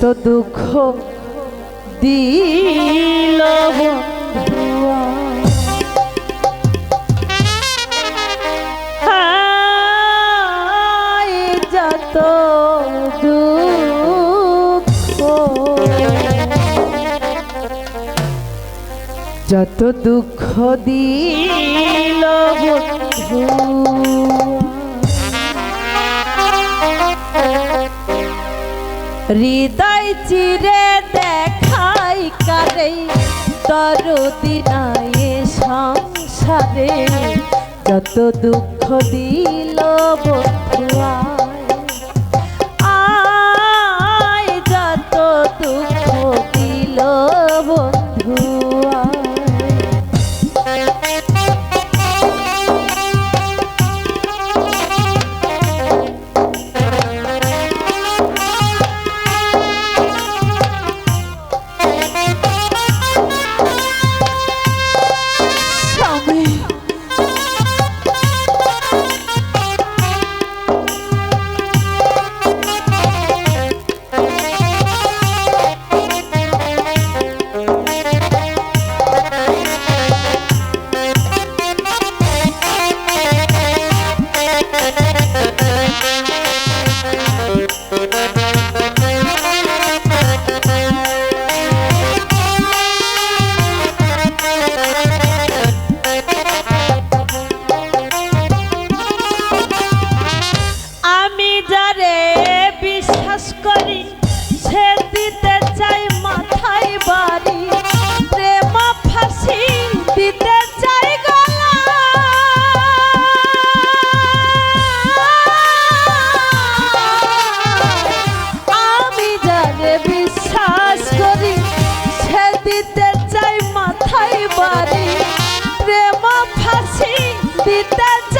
যত দুঃখ দিল বন্ধুয়া। যত দুঃখ। যত দুঃখ দিল বন্ধু হৃদয় চিরে দেখাই কারে? তরদি নাই সংসারে। যত দুঃখ দিল বন্ধুয়া করি, সে দিতে চাই মাথায় বাড়ি। প্রেম ফাঁসি দিতে চাই আমি যারে বিশ্বাস করি, সে দিতে চাই মাথায় বাড়ি। প্রেম ফাঁসি দিতে চাই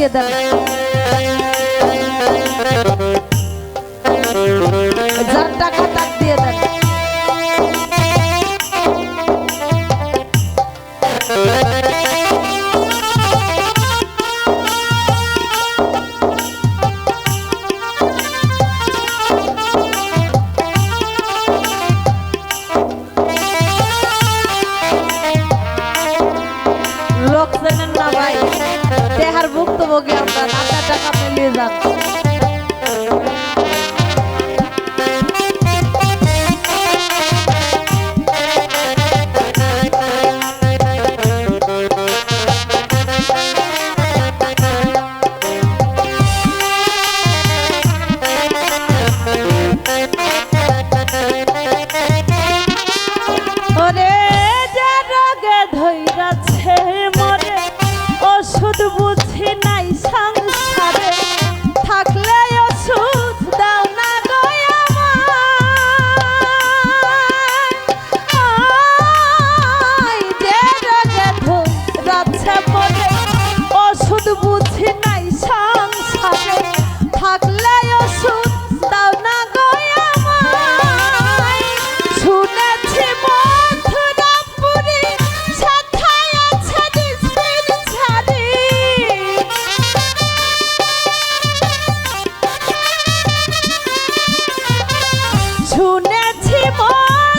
দিয়ে দেন ভুক্তভোগী আমরা আপনার টাকা নিয়ে যান ওরে বুঝি নাই সংসারে শুনেছি মথুরাপুরী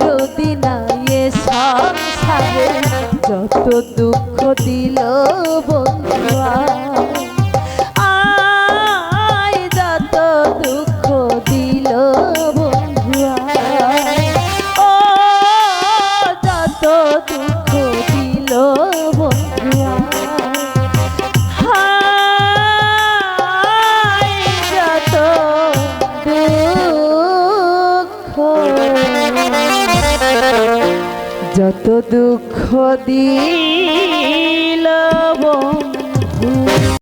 দরদি নায়ে সংসারে যত দুঃখ দিল বন্ধু যত দুঃখ দিল